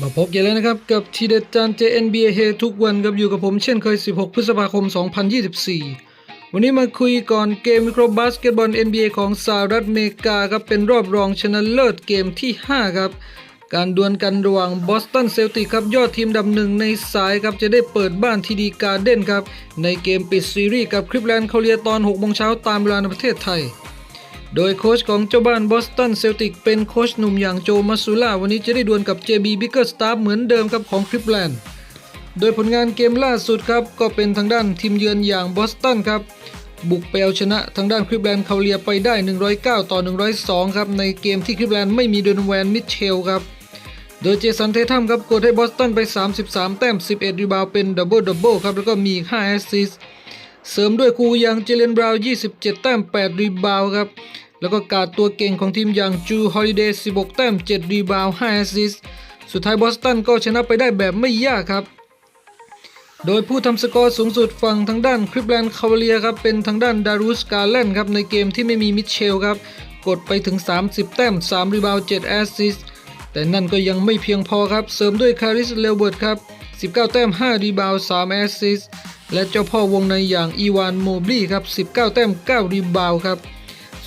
มาพบกันแล้วนะครับ กับทีเด็ดจาน JNBA เฮทุกวันกับอยู่กับผมเช่นเคย 16 พฤษภาคม 2024 วันนี้มาคุยก่อนเกมวิเครบาสเกตบอล NBA ของสหรัฐอเมริกาครับเป็นรอบรองชนะเลิศเกมที่ 5 ครับ การดวลกันระหว่างบอสตันเซลติกครับยอดทีมดำหนึ่งในสายครับจะได้เปิดบ้านที่ดีการ์เด้นครับในเกมปิดซีรีส์กับคลิปแลนด์เขาเลียตอน6โมงเช้าตามเวลาในประเทศไทย โดยโค้ชของเจ้าบ้านบอสตันเซลติกเป็นโค้ชหนุ่มอย่างโจมาซูล่าวันนี้จะได้ดวลกับ JB b i g g e r s t a r เหมือนเดิมครับของคลิปแลนด์โดยผลงานเกมล่าสุดครับ ก็เป็นทางด้านทีมเยือนอย่างบอสตันครับ บุกไปเอาชนะทางด้านคลิปแลนด์เขาเลียไปได้ 109 ต่อ 102 ครับ ในเกมที่คลิปแลนด์ไม่มีโดนแวนมิเชลครับ โดยเจสันเททัมครับกดให้บอสตันไป 33 แต้ม 11 รีบาวด์เป็นดับเบิลดับเบิลครับแล้วก็มี5แอสซิสต์ เสริมด้วยคูอย่างเจเลนบราวน์27 แต้ม 8 รีบาวครับ แล้วก็การดตัวเก่งของทีมอย่างจูฮอลิเดย์16 แต้ม 7 รีบาว5แอสซิสสุดท้ายบอสตันก็ชนะไปได้แบบไม่ยากครับ โดยผู้ทำสกอร์สูงสุดฝั่งทางด้านคริปแลนด์คาวเลียครับ เป็นทางด้านดารุสกาแลนครับ ในเกมที่ไม่มีมิเชลครับ กดไปถึง 30 แต้ม 3 รีบาว7แอสซิสแต่นั่นก็ยังไม่เพียงพอครับ เสริมด้วยคาริสเลเวิร์ดครับ 19 แต้ม 5 รีบาว3แอสซิส และเจ้าพ่อวงในอย่างอีวานโมบลีครับ 19 แต้ม 9 รีบาวครับ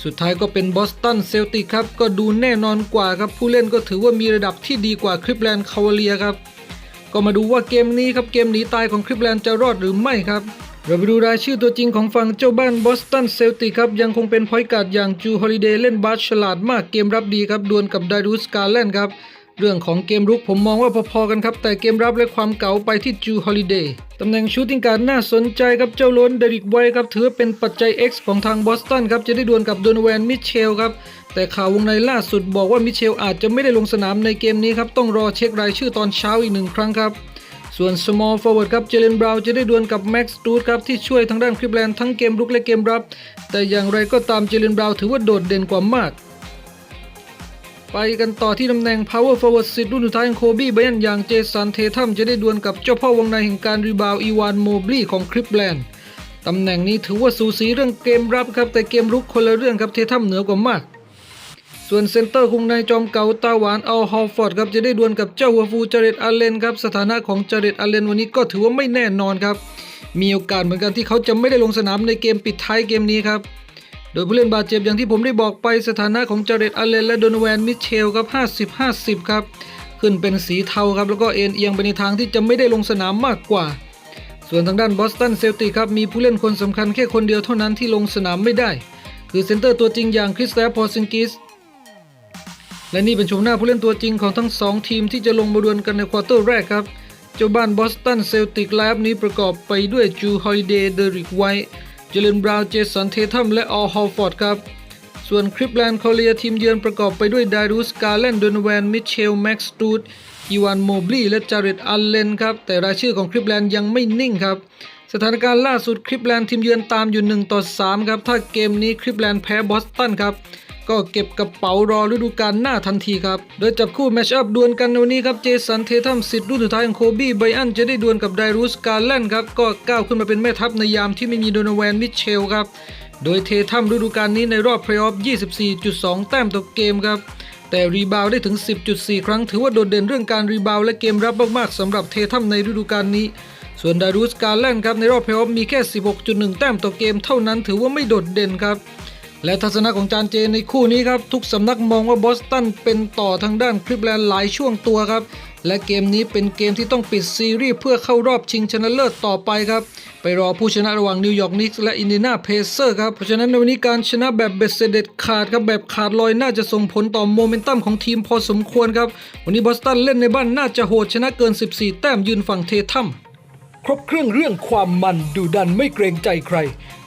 สุดท้ายก็เป็นบอสตันเซลติกครับ ก็ดูแน่นอนกว่าครับ ผู้เล่นก็ถือว่ามีระดับที่ดีกว่าคริปแลนด์คาวเลียครับ ก็มาดูว่าเกมนี้ครับ เกมหนีตายของคริปแลนด์จะรอดหรือไม่ครับ เราไปดูรายชื่อตัวจริงของฝั่งเจ้าบ้านบอสตันเซลติกครับ ยังคงเป็นพอยการ์ดอย่างจูฮอลิเดย์เล่นบาสฉลาดมากเกมรับดีครับดวลกับไดรูสกาแลนครับ เรื่องของเกมรุกผมมองว่าพอๆกันครับ แต่เกมรับและความเก๋าไปที่จูฮอลิเดย์ตำแหน่งชูตติ้งการน่าสนใจครับเจ้าล้นเดริกไวครับถือเป็นปัจจัย X ของทางบอสตันครับจะได้ดวลกับโดนแวนมิเชลครับแต่ข่าววงในล่าสุดบอกว่ามิเชลอาจจะไม่ได้ลงสนามในเกมนี้ครับต้องรอเช็ครายชื่อตอนเช้าอีกหนึ่งครั้งครับส่วน small forward ครับเจเลนบราวจะได้ดวลกับแม็กซ์ตูดครับที่ช่วยทางด้านคลิปแลนด์ทั้งเกมรุกและเกมรับ แต่อย่างไรก็ตามเจเลนบราวถือว่าโดดเด่นกว่ามาก ไปกันต่อที่ตำแหน่ง power forward สิทธิ์รุ่นสุดท้ายของโคบี้ไบรอันอย่างเจสันเททัมจะได้ดวลกับเจ้าพ่อวงในแห่งการรีบาวอีวานโมบลีของคลิปแลนด์ตำแหน่งนี้ถือว่าสูสีเรื่องเกมรับครับ แต่เกมรุกคนละเรื่องครับเททัมเหนือกว่ามาก ส่วนเซนเตอร์คุงในจอมเก่าตาหวานเอาฮอลฟอร์ดครับจะได้ดวลกับเจ้าหัวฟูจเรตอาเลนครับสถานะของจเรตอาเลนวันนี้ก็ถือว่าไม่แน่นอนครับมีโอกาสเหมือนกันที่เขาจะไม่ได้ลงสนามในเกมปิดท้ายเกมนี้ครับ โดยผู้เล่นบาดเจ็บอย่างที่ผมได้บอกไปสถานะของจาเรตอเลนและโดนแวนมิเชลครับ 50 50 ครับ ขึ้นเป็นสีเทาครับ แล้วก็เอ็นเอียงไปในทางที่จะไม่ได้ลงสนามมากกว่า ส่วนทางด้านบอสตันเซลติกครับ มีผู้เล่นคนสำคัญแค่คนเดียวเท่านั้นที่ลงสนามไม่ได้ คือเซนเตอร์ตัวจริงอย่างคริสแตฟพอซิงกิสและนี่เป็นชมหน้าผู้เล่นตัวจริงของทั้งสองทีมที่จะลงมาดวลกันในควอเตอร์แรกครับ เจ้าบ้านบอสตันเซลติกไลฟ์นี้ประกอบไปด้วยจูฮอลิเดย์เดริกไวท์ เจเลนบราวน์เจสันเททัมและออลฮอลฟอร์ดครับ ส่วนคริปแลนด์คอเลียทีมเยือนประกอบไปด้วยไดรูสกาเลนโดนแวนมิเชลแม็กสตูดอีวานโมบลีและจาริตอัลเลนครับ แต่รายชื่อของคริปแลนด์ยังไม่นิ่งครับ สถานการณ์ล่าสุดคริปแลนด์ทีมเยือนตามอยู่1ต่อ3ครับ ถ้าเกมนี้คริปแลนด์แพ้บอสตันครับ ก็เก็บกระเป๋ารอฤดูกาลหน้าทันทีครับ โดยจับคู่แมชอัพดวลกันในวันนี้ครับ เจสันเททัมสิทธิ์รุ่นสุดท้ายของโคบี้ไบอันจะได้ดวลกับไดรูสกาแลนครับ ก็ก้าวขึ้นมาเป็นแม่ทัพในยามที่ไม่มีโดนแวนมิเชลครับ โดยเททัมฤดูกาลนี้ในรอบเพลย์ออฟ 24.2 แต้มต่อเกมครับแต่รีบาวได้ถึง 10.4 ครั้ง ถือว่าโดดเด่นเรื่องการรีบาวและเกมรับมาก ๆสำหรับเททัมในฤดูกาลนี้ ส่วนดารูสการแลนครับในรอบเพลย์ออฟมีแค่ 16.1 แต้มต่อเกมเท่านั้นถือว่าไม่โดดเด่นครับ และทัศนะของจานเจในคู่นี้ครับ ทุกสำนักมองว่าบอสตันเป็นต่อทางด้านคลิปแลนด์หลายช่วงตัวครับ และเกมนี้เป็นเกมที่ต้องปิดซีรีส์เพื่อเข้ารอบชิงชนะเลิศต่อไปครับ ไปรอผู้ชนะระหว่างนิวยอร์กนิกส์และอินเดียนาเพเซอร์ครับ เพราะฉะนั้นในวันนี้การชนะแบบเบ็ดเสด็จขาดครับแบบขาดลอยน่าจะส่งผลต่อโมเมนตัมของทีมพอสมควรครับวันนี้บอสตันเล่นในบ้านน่าจะโหดชนะเกิน 14 แต้มยืนฝั่งเททัมครบเครื่องเรื่องความมันดูดันไม่เกรงใจใคร